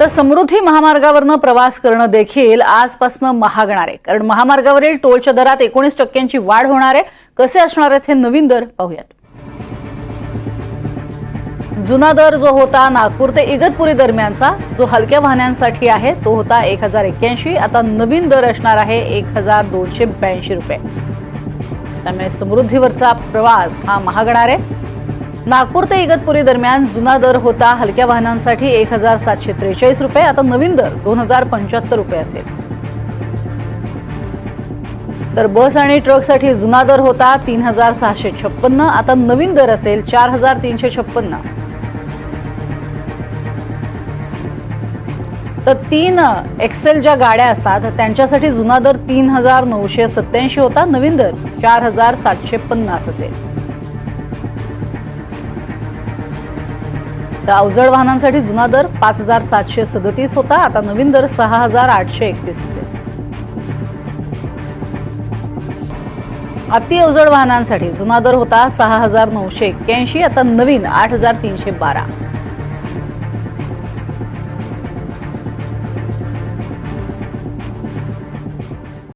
तर समृद्धी महामार्गावरनं प्रवास करणं देखील आजपासून महागणार आहे. कारण महामार्गावरील टोलच्या दरात एकोणीस टक्क्यांची वाढ होणार आहे. कसे असणार आहेत हे नवीन दर पाहूयात. जुना दर जो होता नागपूर ते इगतपुरी दरम्यानचा जो हलक्या वाहनांसाठी आहे तो होता एक हजार एक्क्याऐंशी. आता नवीन दर असणार आहे एक हजार दोनशे ब्याऐंशी रुपये. त्यामुळे समृद्धीवरचा प्रवास हा महागणार आहे. नागपूर ते इगतपुरी दरम्यान जुना दर होता. हलक्या वाहनांसाठी एक हजार सातशे त्रेचाळीस रुपये. आता नवीन दर दोन हजार पंच्याहत्तर रुपये असेल. तर बस आणि ट्रकसाठी जुना दर होता तीन हजार सहाशे छप्पन्न. आता नवीन दर असेल चार हजार तीनशे छप्पन्न. तर तीन एक्सेल ज्या गाड्या असतात त्यांच्यासाठी जुना दर तीन हजार नऊशे सत्याऐंशी होता. नवीन दर चार हजार सातशे पन्नास असेल. तर अवजड वाहनांसाठी जुना दर पाच हजार सातशे सदतीस होता. आता नवीन दर सहा हजार आठशे एकतीस असेल. अति अवजड वाहनांसाठी जुना दर होता सहा हजार नऊशे एक्क्याऐंशी आता नवीन आठ हजार तीनशे बारा.